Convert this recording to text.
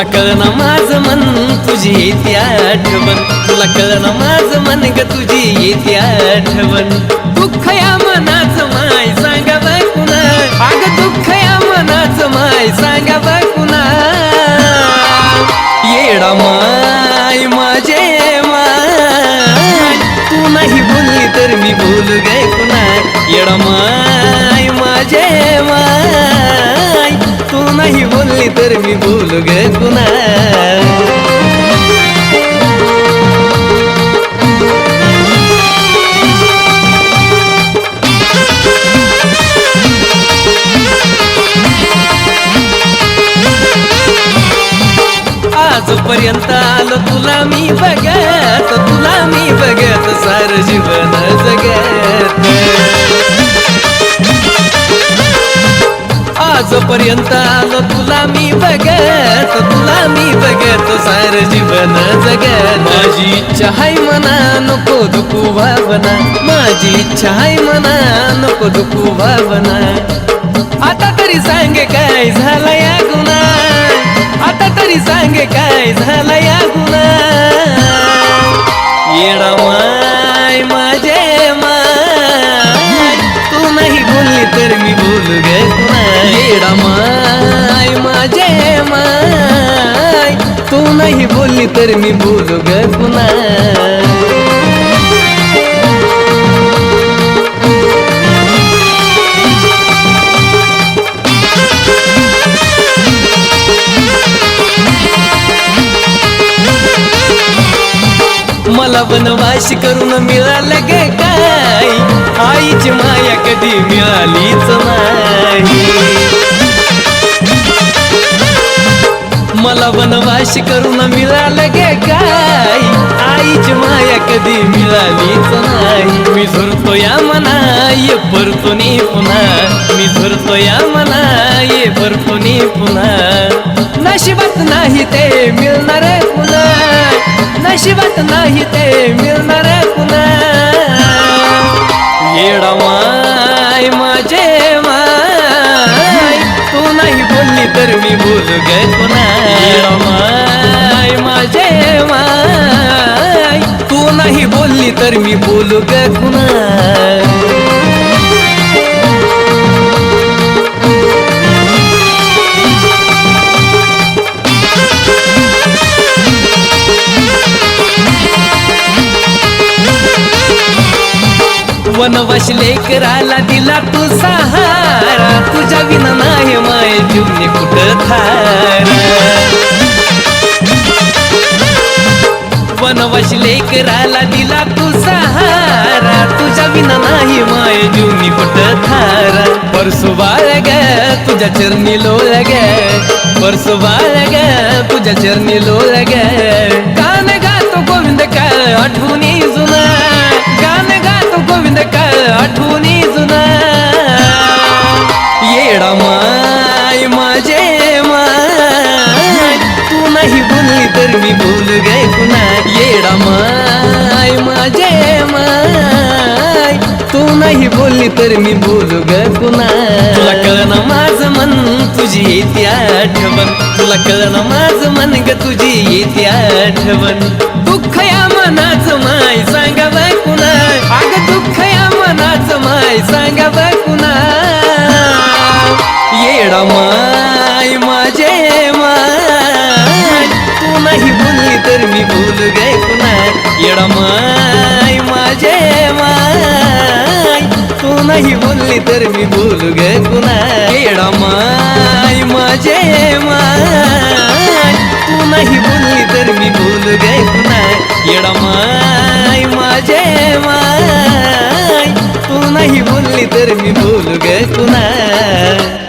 तुला कळना माझ मन तुझी येते आठवण. तुला कळना माझ मन ग तुझी येते आठवण. दुःख या मनाच माय सांगा कुणा अग दुःख या मनाच माय सांगा कुणा येडा माय माझे माय. तू नाही बोलली तर मी बोलू गे कुणा येडा माय माझे माय. तू नाही बोलली तर मी बोलू ग कुणा आजपर्यंत आलो तुला मी बघत तुला मी बघत सार जीवन जगत. आजपर्यंत आलो तुला मी बघत तुला मी बघत सार जीवन जगत. माझी इच्छा हाय मना नको दुखू भावना. माझी इच्छा हाय मना नको दुखू भावना. आता तरी सांगे काय झालं या गुण तू नाही बोलली तर मी बोलू ग पुन्हा. मला वनवाशी करून मिळालं ग काय? आईची माया कधी मिळालीच नाही. मला वनवास करून मिळालं गे काय? आईची माया कधी मिळालीच नाही. मी झुरतो या मना ये परतोनी पुन्हा. मी झुरतो या मना ये परतोनी पुन्हा. नशिबात नाही ते मिळणार पुन्हा. नशिबात नाही ते मिळणार पुन्हा. येडा माय माझे माय. तू नाही बोलली तर मी बोलू गे पुन्हा बोलली तर मी बोलू ग पुन्हा वनवास लेकराला दिला तू सहारा. तुझ्या विना नाही माय जीवने कुठं थारा वनवास लेकराला दिला तू सहारा. तुझ्या विना नाही माय जीवनी कुठं थारा. परसू बाळ ग तुझ्या चरणी लोळ ग. परसू बाळ ग तुझ्या चरणी लोळ कान गाण गातो गोविंद काळ आठवणी जुना. गाण गातो गोविंद काळ आठवणी जुना. येडा माय माझे माय. तू नाही बोलली तर मी नाही बोलली तर मी बोलू ग पुन्हा. तुला कळण माझं मन तुझी येते आठवण. तुला कळण माझं मन ग तुझी येते आठवण. दुःख या मनाचं माय सांगा कुणा अग दुःख या मनाचं माय सांगा कुणा येडा माय माझे माय. तू नाही बोलली तर मी बोलू गे पुन्हा. येडा माय. नाही बोलली तर मी बोलू गे पुन्हा. येडा माय माझे माय. तू नाही बोलली तर मी बोलू गे पुन्हा. येडा माय माझे माय. तू नाही बोलली तर मी बोलू गे पुन्हा.